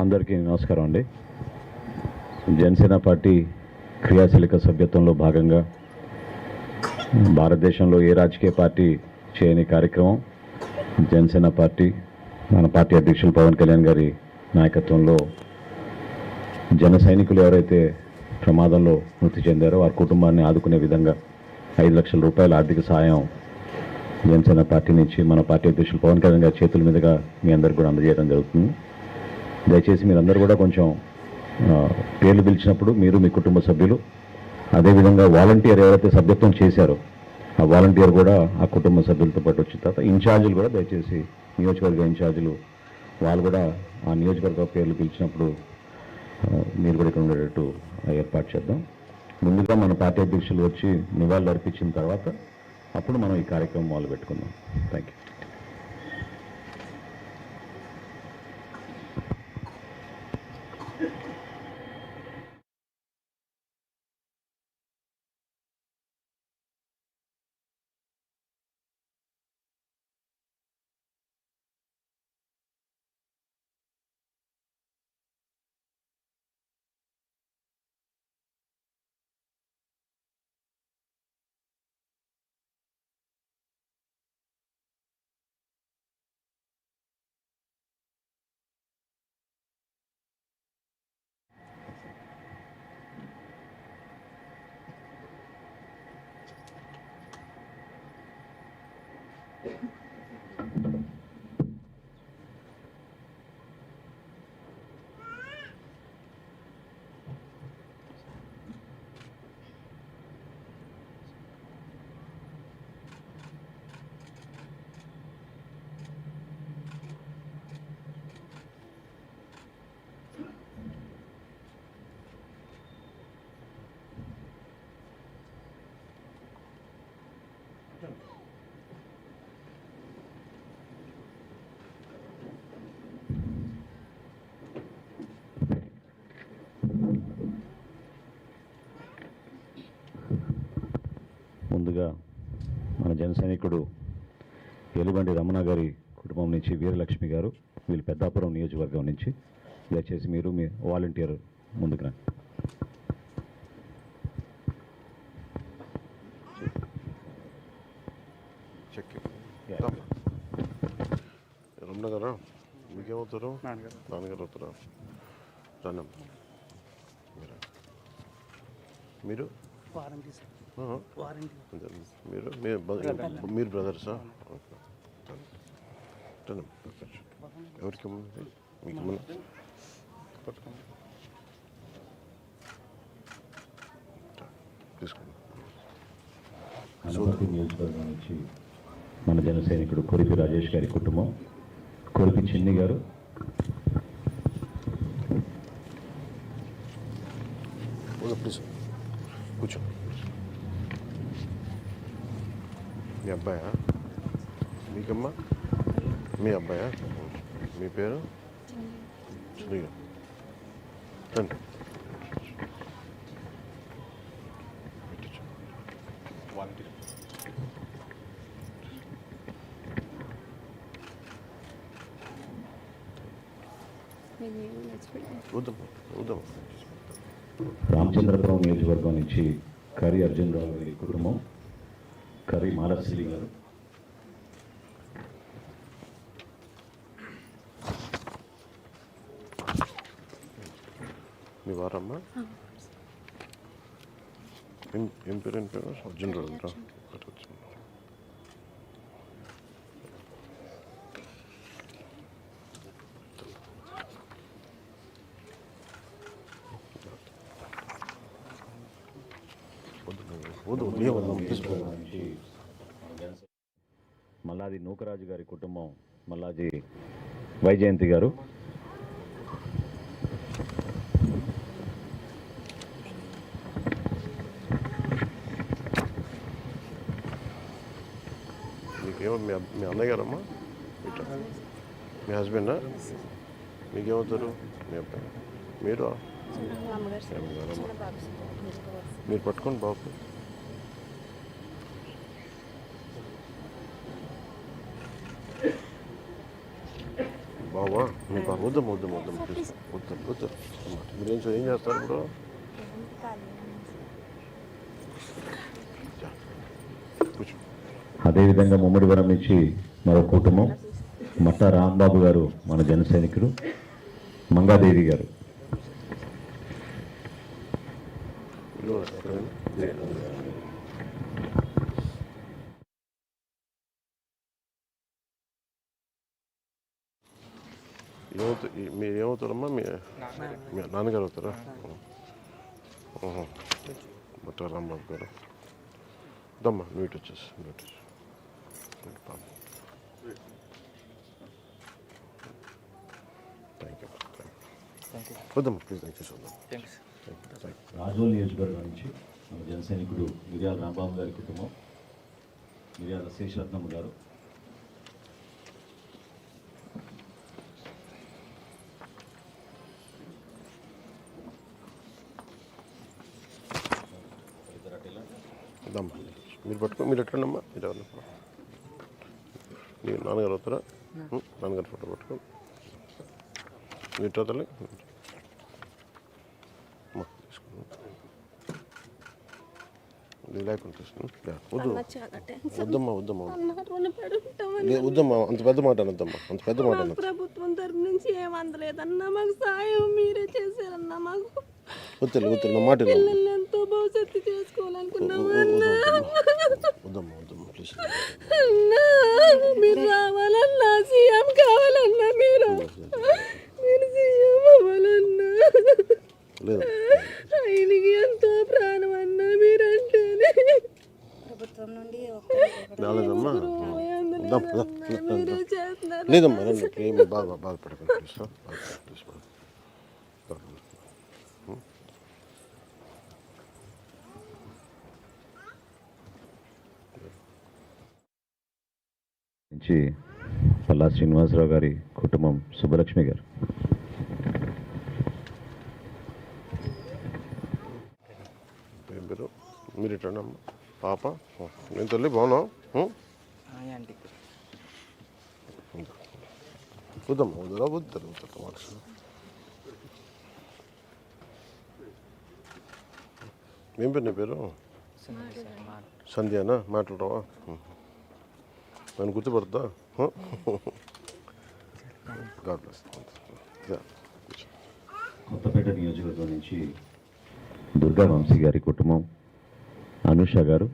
అందరికీ నమస్కారం అండి. జనసేన పార్టీ క్రియాశీలక సభ్యత్వంలో భాగంగా భారతదేశంలో ఏ రాజకీయ పార్టీ చేయని కార్యక్రమం జనసేన పార్టీ మన పార్టీ అధ్యక్షులు పవన్ కళ్యాణ్ గారి నాయకత్వంలో జన సైనికులు ఎవరైతే ప్రమాదంలో మృతి చెందారో వారి కుటుంబాన్ని ఆదుకునే విధంగా ఐదు లక్షల రూపాయల ఆర్థిక సాయం జనసేన పార్టీ నుంచి మన పార్టీ అధ్యక్షులు పవన్ కళ్యాణ్ గారి చేతుల మీదుగా మీ అందరికి కూడా అందజేయడం జరుగుతుంది. దయచేసి మీరందరూ కూడా కొంచెం పేర్లు పిలిచినప్పుడు మీరు మీ కుటుంబ సభ్యులు అదేవిధంగా వాలంటీర్ ఎవరైతే సభ్యత్వం చేశారో ఆ వాలంటీర్ కూడా ఆ కుటుంబ సభ్యులతో పాటు వచ్చిన తర్వాత ఇన్ఛార్జీలు కూడా దయచేసి నియోజకవర్గ ఇన్ఛార్జీలు వాళ్ళు కూడా ఆ నియోజకవర్గ పేర్లు పిలిచినప్పుడు మీరు కూడా ఇక్కడ ఉండేటట్టు ఏర్పాటు చేద్దాం. ముందుగా మన పార్టీ అధ్యక్షులు వచ్చి నివాళులు అర్పించిన తర్వాత అప్పుడు మనం ఈ కార్యక్రమం మొదలు పెట్టుకుందాం థ్యాంక్ యూ ముందుగా మన జన సైనికుడు ఎలుబండి రమణ గారి కుటుంబం నుంచి వీరలక్ష్మి గారు వీళ్ళు పెద్దాపురం నియోజకవర్గం నుంచి. దయచేసి మీరు మీ వాలంటీర్ ముందుకు రండి. చెక్ రమణ గారా? మీకేమవుతారు? నాన్నగారు అవుతారా? రానమ్మ. మీరా? వారంటీ సార్. మీరు మీరు బ్రదర్సా. ఎవరికి? మీకు తీసుకోండి నియోజకవర్గం నుంచి మన జన సైనికుడు కొరిపి రాజేష్ గారి కుటుంబం. కొరిపి చిన్ని గారు. కూర్చో. మీ అబ్బాయా? మీకమ్మా? మీ అబ్బాయా? మీ పేరు? రండి. రామచంద్రపురం నియోజకవర్గం నుంచి కరి అర్జున్ రావు గారి కుటుంబం కరి మాలశ్రీ గారు మీ వారమ్మా ఏం ఏం పేరు ఏం పేరు అర్జున్ రావు అంటారా? వద్దు, వద్దు, వద్దు, ఏ వద్దు, ప్లీజ్ వద్దు. నుంచి మన జన సైనికుడు మల్లాది నూకరాజు గారి కుటుంబం మల్లాది వైజయంతి గారు. మీకేమో మీ మీ అన్నయ్య గారమ్మా ఇట్లా మీ హస్బెండా? మీకేమవుతారు? మీ అబ్బాయి. మీరు? మీరు పట్టుకోండి బాబు బావా మీ బాబు వద్దాం వద్దాం వద్దాం వద్దాం వద్దాం మీరు ఏం చే- ఏం చేస్తారు ఇప్పుడు అదేవిధంగా ముమ్మడివరం నుంచి మరో కుటుంబం మట్ట రాంబాబు గారు మన జన సైనికుడు మంగాదేవి గారు. ఇదిగో ఏమవుతా మీరు ఏమవుతారమ్మా? మీ మీ నాన్నగారు. అవుతారా. మట్ట రాంబాబు గారు. దమ్మా ఇటు వచ్చేసి పాప. థ్యాంక్ యూ థ్యాంక్ యూ వద్దమ్మా please thank you so much Razole నియోజకవర్గం నుంచి మన జన సైనికుడు మిర్యాల రాంబాబు గారి కుటుంబం మిర్యాల శేషరత్నమ్మ గారు దమ్మా మీరు పట్టుకో మీరు ఎట్లండమ్మా మీరు ఎవరన్నా మీరు నాన్నగారు అవుతారా? నాన్నగారు ఫోటో పట్టుకో. మీరు టెన్షన్ వద్దమ్మా వద్దమ్మా. వద్దమ్మా అంత పెద్ద మాట అనొద్దమ్మా. అంత పెద్ద మాట ప్రభుత్వం తరపు నుంచి ఏం అందలేదన్నా మాకు సాయం మీరే చేశారన్నా మాకు. వద్దు వద్దు నా మాట భవిష్యత్తు చేసుకోవాలనుకున్నాము అన్నా అన్నా మీరు రావాలన్నా సీఎం కావాలన్నా మీరు మీరు సీఎం అవ్వాలన్నా ఆయనకి ఎంతో ప్రాణం అన్నా మీరంటేనే ప్రభుత్వం నుండి ఒక రాలేదమ్మా అందలేదు వద్దాం, వద్దాం, అన్నా. వద్దాం, మీరే వద్దాం. చేస్తున్నారు లేదమ్మా రండి ఏమి బాగా బాధపడకండి ప్లీజ్ సార్ ప్లీజ్ నుంచి పల్లా శ్రీనివాసరావు గారి కుటుంబం సుబ్బలక్ష్మి గారు. మీరు ఇట్లా అమ్మా పాప? నేను తల్లి బాగున్నావు? వద్దమ్మా వద్దురా వద్దు వద్దు మాట ఏం పేరు నీ పేరు? సంధ్యానా? మాట్లాడవా? నన్ను గుర్తుపడతా గాడ్ బ్లెస్ కొత్తపేట నియోజకవర్గం నుంచి దుర్గా వంశీ గారి కుటుంబం అనుష గారు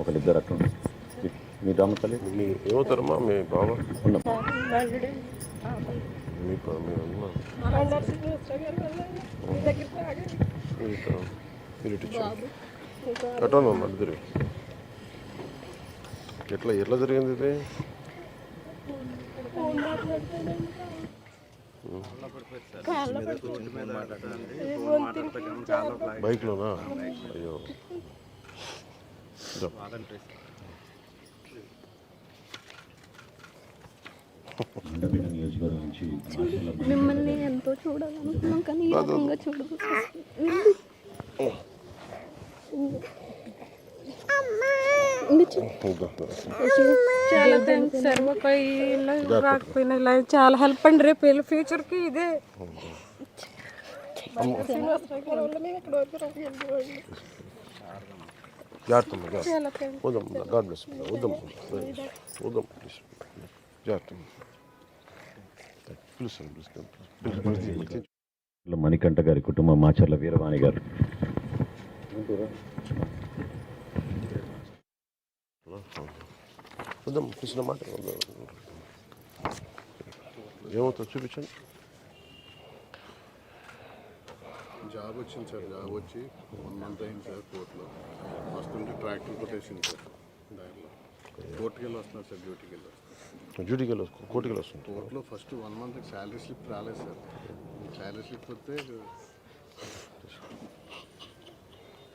ఒకరిద్దరు అక్కడ. మీ రామతల్లి మీ ఏమవుతారమ్మా మీ బావ ఉన్న మీ ప- కట్టాను ఎట్లా ఎట్లా జరిగింది ఇది బైక్లోనా అయ్యో ఇదో. మండపేట నియోజకవర్గం నుంచి మాచర్ల మిమ్మల్ని ఎంతో చూడాలనుకున్నాం కానీ ఈ రకంగా చూడదు ఇదో, ఇదో. చాలా థ్యాంక్స్ సార్ మాకు ఇలా రాకపోయినా ఇలా చాలా హెల్ప్ అండి రేపు వీళ్ళ ఫ్యూచర్కి ఇదే జాగ్రత్త అమ్మ, జాగ్రత్త వద్దాం గాడ్ బ్లెస్ వద్దాం వద్దాం ప్లీజ్ మణికంఠ గారి కుటుంబం మాచర్ల వీరవాణి గారు. వద్దాం కృష్ణ మాట. ఏమవుతుందో చూపించండి జాబ్ వచ్చింది సార్ జాబ్ వచ్చి వన్ మంత్ అయింది సార్ కోర్టులో. వస్తుంటే ట్రాక్టర్ కొట్టేసింది సార్ దారిలో. కోర్టుకి వెళ్ళి వస్తున్నారు సార్ డ్యూటీకి వెళ్ళి డ్యూటీకి వెళ్ళి కోర్టుకి వెళ్ళి వస్తుంది కోర్టులో first one month salary slip రాలేదు సార్. శాలరీ స్లిప్ వస్తే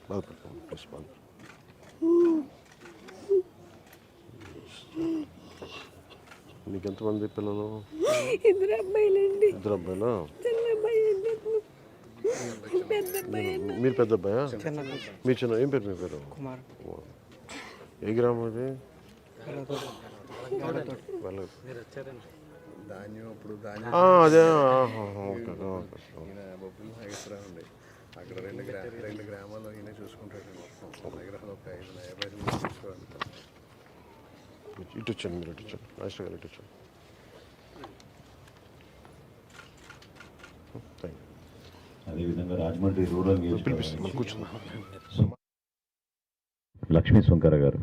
బాధపడతాం నీకు ఎంతమంది పిల్లలు? ఇద్దరు అబ్బాయిలండి. ఇద్దరు అబ్బాయిలా? చిన్న అబ్బాయి అండి పెద్ద అబ్బాయి మీరు పెద్ద అబ్బాయా? చిన్న మీ చిన్న ఏం పేరు మీ పేరు? ఏ గ్రామం అది? ధాన్యం అప్పుడు ధాన్యం ఆ, అదే ఓకే ఓకే ఈయన బొబ్బులు నాగేశ్వర ఉండే అక్కడ రెండు గ్రా రెండు గ్రామాల్లో ఈయన చూసుకుంటాడు మొత్తం. దగ్గర ఒక ఐదు యాభై ఐదు మంది చూసుకోవాలి. ఇటు వచ్చాను మీరు ఇటు వచ్చాను. నాగేశ్వర గారు ఇటు వచ్చాను అదేవిధంగా రాజమండ్రి రూరల్ లక్ష్మీ సుంకర గారు.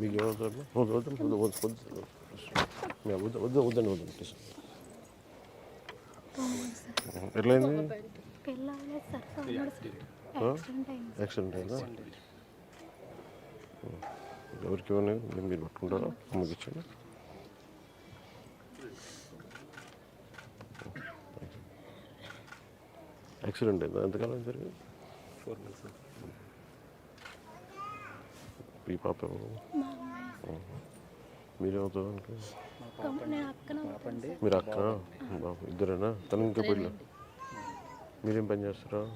మీకు వద్దు వద్దు వద్దు వద్దు వద్దు వద్దు వద్దు వద్దండి వద్దండి ఎట్లయింది యాక్సిడెంట్ అయింది యాక్సిడెంట్ అయిందా ఎవరికి ఇవ్వలేదు మీరు మీరు పట్టుకుంటారా అమ్మకి ఇచ్చాను యాక్సిడెంట్ అయిందా ఎంతకాలం జరిగింది ఫోర్ మంత్స్ ఈ పాప? మీరేమవుతారు మీరు అక్క బాబు. ఇద్దరేనా? తను ఇంకా పెళ్ళి. మీరేం పని చేస్తారా?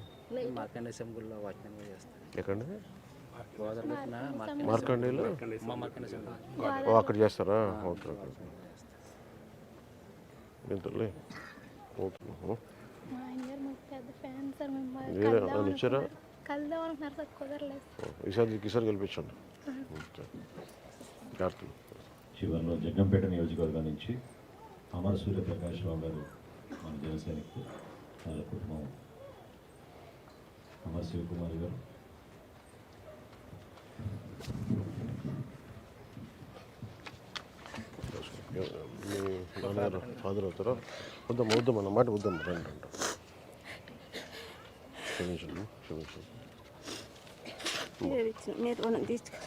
పెట్టిన మార్కండేలో మా ఓ అక్కడ చేస్తారా? Okay okay. తల్లి ఓకే. మా కలుద్దాం అనుకున్నారు సార్ కుదరలేదు ఈసారి ఈసారి గెలిపించండి చివరిలో జగ్గంపేట నియోజకవర్గం నుంచి అమర సూర్య ప్రకాష్ రావు గారు మన జనసైనికులు వాళ్ళ కుటుంబం. అమర్ శివకుమార్ గారు. మీ నాన్నగారు ఫాదర్ అవుతారా? వద్దాం వద్దాం అన్న మాట వద్దాం రండి అంట క్షమించండి క్షమించండి మీరు తీసుకు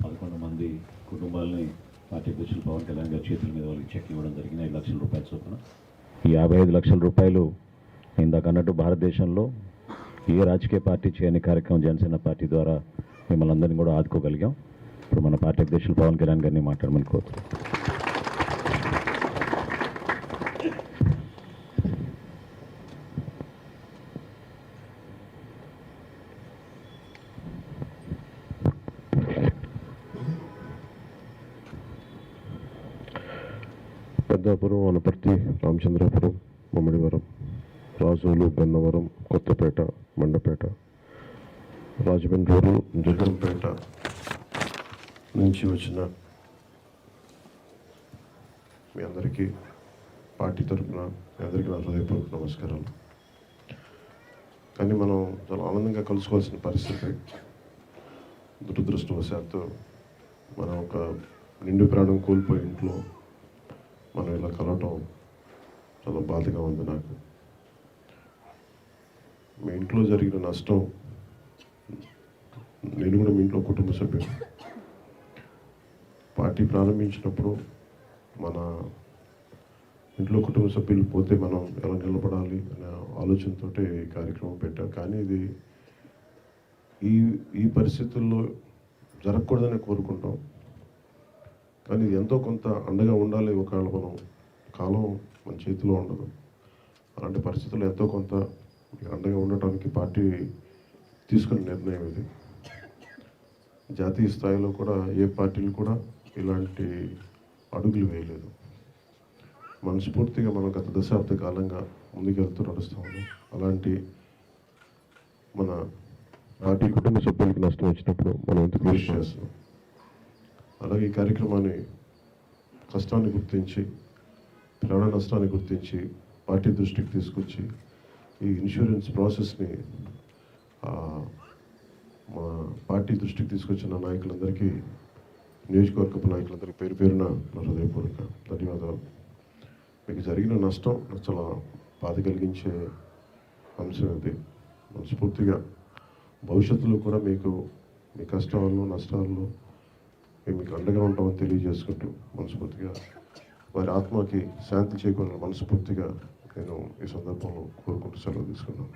పదకొండు మంది కుటుంబాలని పార్టీ అధ్యక్షులు పవన్ కళ్యాణ్ గారి చేతుల మీద వాళ్ళకి చెక్ ఇవ్వడం జరిగింది. ఐదు లక్షల రూపాయల చొప్పున. ఈ యాభై ఐదు లక్షల రూపాయలు ఇందాక అన్నట్టు భారతదేశంలో ఏ రాజకీయ పార్టీ చేయని కార్యక్రమం జనసేన పార్టీ ద్వారా మిమ్మల్ని అందరినీ కూడా ఆదుకోగలిగాం. ఇప్పుడు మన పార్టీ అధ్యక్షులు పవన్ కళ్యాణ్ గారిని మాట్లాడమని కోరుతున్నాం. పెద్దాపురం వనపర్తి రామచంద్రపురం మమ్మడివరం రాజోలు గన్నవరం కొత్తపేట మండపేట రాజమండ్రి జగన్పేట నుంచి వచ్చిన మీ అందరికీ పార్టీ తరఫున మీ అందరికీ నా హృదయపూర్వక నమస్కారాలు. కానీ మనం చాలా ఆనందంగా కలుసుకోవాల్సిన పరిస్థితి. దురదృష్టవశాత్తు మనం ఒక నిండు ప్రాణం కోల్పోయి ఇంట్లో మనం ఇలా కలవటం చాలా బాధగా ఉంది నాకు. మీ ఇంట్లో జరిగిన నష్టం నేను కూడా మీ ఇంట్లో కుటుంబ సభ్యులు పార్టీ ప్రారంభించినప్పుడు మన ఇంట్లో కుటుంబ సభ్యులు పోతే మనం ఎలా నిలబడాలి అనే ఆలోచనతో ఈ కార్యక్రమం పెట్టాం. కానీ ఇది ఈ ఈ పరిస్థితుల్లో జరగకూడదని కోరుకుంటాం. కానీ ఇది ఎంతో కొంత అండగా ఉండాలి ఒకవేళ మనం కాలం మన చేతిలో ఉండదు. అలాంటి పరిస్థితుల్లో ఎంతో కొంత అండగా ఉండటానికి పార్టీ తీసుకున్న నిర్ణయం ఇది. జాతీయ స్థాయిలో కూడా ఏ పార్టీలు కూడా ఇలాంటి అడుగులు వేయలేదు. మనస్ఫూర్తిగా మనం గత దశాబ్ద కాలంగా ముందుకెళ్తూ నడుస్తూ ఉన్నాం. అలాంటి మన పార్టీ కుటుంబ సభ్యులకి నష్టం వచ్చినప్పుడు మనం ఎంత కృషి చేస్తున్నాం. అలాగే ఈ కార్యక్రమాన్ని కష్టాన్ని గుర్తించి ప్రాణ నష్టాన్ని గుర్తించి పార్టీ దృష్టికి తీసుకొచ్చి ఈ ఇన్సూరెన్స్ ప్రాసెస్ని మా పార్టీ దృష్టికి తీసుకొచ్చిన నాయకులందరికీ నియోజకవర్గపు నాయకులందరికీ పేరు పేరున నా హృదయపూర్వక ధన్యవాదాలు. మీకు జరిగిన నష్టం చాలా బాధ కలిగించే అంశం ఇది. మనస్ఫూర్తిగా భవిష్యత్తులో కూడా మీకు మీ కష్టాల్లో నష్టాల్లో మేము మీకు అండగా ఉంటామని తెలియజేసుకుంటూ మనస్ఫూర్తిగా వారి ఆత్మకి శాంతి చేకూరాలని మనస్ఫూర్తిగా నేను ఈ సందర్భంలో కోరుకుంటూ సెలవు తీసుకున్నాను.